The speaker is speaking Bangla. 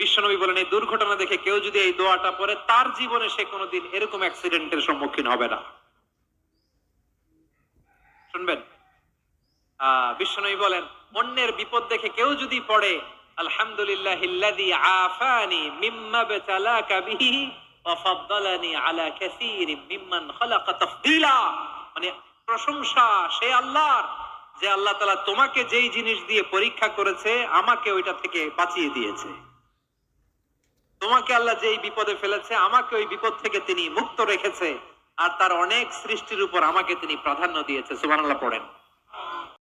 বিশ্বনবী বলেন, এই দুর্ঘটনা দেখে কেউ যদি এই দোয়াটা পড়ে, তার জীবনে সে কোনোদিন এরকম অ্যাক্সিডেন্টের সম্মুখীন হবে না। শুনবেন? বিশ্বনবী বলেন, অন্যের বিপদ দেখে কেউ যদি পড়ে আলহামদুলিল্লাহ আফানি মিম্মা আলা মিম্মান খালাকা মানে প্রশংসা সে আল্লাহর, যে আল্লাহ তাআলা তোমাকে যেই জিনিস দিয়ে পরীক্ষা করেছে, আমাকে ওইটা থেকে বাঁচিয়ে দিয়েছে। তোমাকে আল্লাহ যে এই বিপদে ফেলেছে, আমাকে ওই বিপদ থেকে তিনি মুক্ত রেখেছে, আর তার অনেক সৃষ্টির উপর আমাকে তিনি প্রাধান্য দিয়েছে। সুবহানাল্লাহ পড়েন।